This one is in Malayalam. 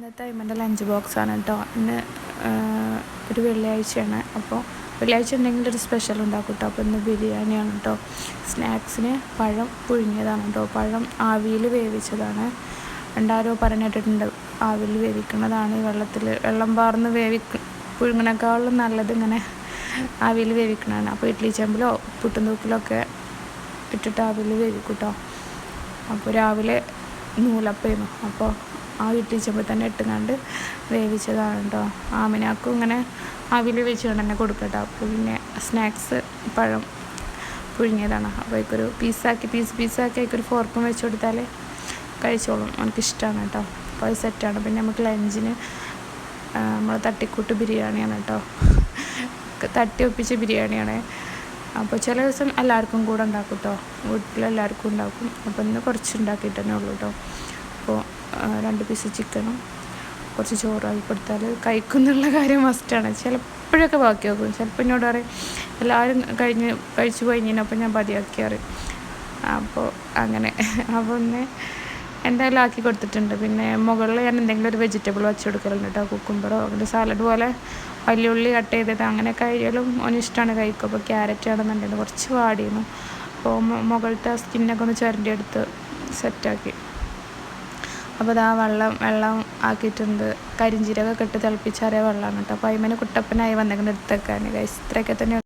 ഇന്നത്തെ അയ്മന്റെ ലഞ്ച് ബോക്സാണ് കേട്ടോ. ഇന്ന് ഒരു വെള്ളിയാഴ്ചയാണ്. അപ്പോൾ വെള്ളിയാഴ്ച ഉണ്ടെങ്കിൽ ഒരു സ്പെഷ്യൽ ഉണ്ടാക്കും കേട്ടോ. അപ്പോൾ ഇന്ന് ബിരിയാണിയാണ് കേട്ടോ. സ്നാക്സിന് പഴം പുഴുങ്ങിയതാണ് കേട്ടോ. പഴം ആവിയിൽ വേവിച്ചതാണ്. രണ്ടാരോ പറഞ്ഞിട്ടുണ്ട് ആവിയിൽ വേവിക്കുന്നതാണ് വെള്ളത്തിൽ വെള്ളം പാർന്ന് വേവിക്ക പുഴുങ്ങണേക്കാളും നല്ലത് ഇങ്ങനെ ആവിയിൽ വേവിക്കണതാണ് അപ്പോൾ ഇഡ്ലി ചെമ്പിലോ പുട്ടും തൂക്കിലൊക്കെ ഇട്ടിട്ട് ആവിയിൽ വേവിക്കും കേട്ടോ. അപ്പോൾ രാവിലെ നൂലപ്പമായിരുന്നു അപ്പോൾ ആ ഇട്ടിച്ചപ്പോൾ തന്നെ ഇട്ടുകൊണ്ട് വേവിച്ചതാണ് കേട്ടോ ആമിനാക്കും ഇങ്ങനെ അവിൽ വെച്ചുകൊണ്ട് തന്നെ കൊടുക്കട്ടോ. അപ്പോൾ പിന്നെ സ്നാക്സ് പഴം പുഴുങ്ങിയതാണ്. അപ്പോൾ അതിക്കൊരു പീസാക്കി പീസ് പീസാക്കി അതിക്കൊരു ഫോർക്കും വെച്ച് കൊടുത്താൽ കഴിച്ചോളും. എനിക്കിഷ്ടമാണ് കേട്ടോ അപ്പോൾ അത് സെറ്റാണ്. പിന്നെ നമുക്ക് ലഞ്ചിന് നമ്മൾ തട്ടിക്കൂട്ട് ബിരിയാണിയാണ് കേട്ടോ തട്ടി ഒപ്പിച്ച ബിരിയാണിയാണ്. അപ്പോൾ ചില ദിവസം എല്ലാവർക്കും കൂടെ ഉണ്ടാക്കും കേട്ടോ വീട്ടിലെല്ലാവർക്കും ഉണ്ടാക്കും. അപ്പോൾ ഇന്ന് കുറച്ച് ഉണ്ടാക്കിയിട്ട് തന്നെ ഉള്ളൂ കേട്ടോ അപ്പോൾ രണ്ട് പീസ് ചിക്കനും കുറച്ച് ചോറാക്കി കൊടുത്താൽ കഴിക്കുന്നുള്ള കാര്യം മസ്റ്റാണ് ചിലപ്പോഴൊക്കെ ബാക്കി വെക്കും. ചിലപ്പോൾ എന്നോട് പറയും എല്ലാവരും കഴിഞ്ഞ് കഴിച്ചു കഴിഞ്ഞപ്പോൾ ഞാൻ പതിയാക്കിയാറ് അപ്പോൾ അങ്ങനെ. അപ്പോൾ ഒന്ന് എന്തായാലും ആക്കി കൊടുത്തിട്ടുണ്ട്. പിന്നെ മുകളിൽ ഞാൻ എന്തെങ്കിലും ഒരു വെജിറ്റബിൾ വെച്ച് കൊടുക്കലുണ്ട് കേട്ടോ കുക്കുംബറോ അങ്ങനെ സാലഡ് പോലെ വലിയ ഉള്ളി കട്ട് ചെയ്തത്. അങ്ങനെ ആയാലും ഓന് ഇഷ്ടമാണ് കഴിക്കും അപ്പോൾ ക്യാരറ്റ് ആണെന്നുണ്ടെങ്കിൽ കുറച്ച് വാടിയിരുന്നു. അപ്പോൾ മുകളിലത്തെ സ്കിന്നൊക്കെ ഒന്ന് ചുരണ്ടി എടുത്ത് സെറ്റാക്കി അപ്പോൾ അതാ വെള്ളം വെള്ളം ആക്കിയിട്ടുണ്ട്. കരിഞ്ചീരകമൊക്കെ ഇട്ട് തിളപ്പിച്ചാറിയ വെള്ളമാണ് കേട്ടോ അപ്പോൾ അതിമേനെ കുട്ടപ്പനായി വന്നേക്കുന്ന എടുത്തേക്കാൻ. ഇത്രയൊക്കെ തന്നെ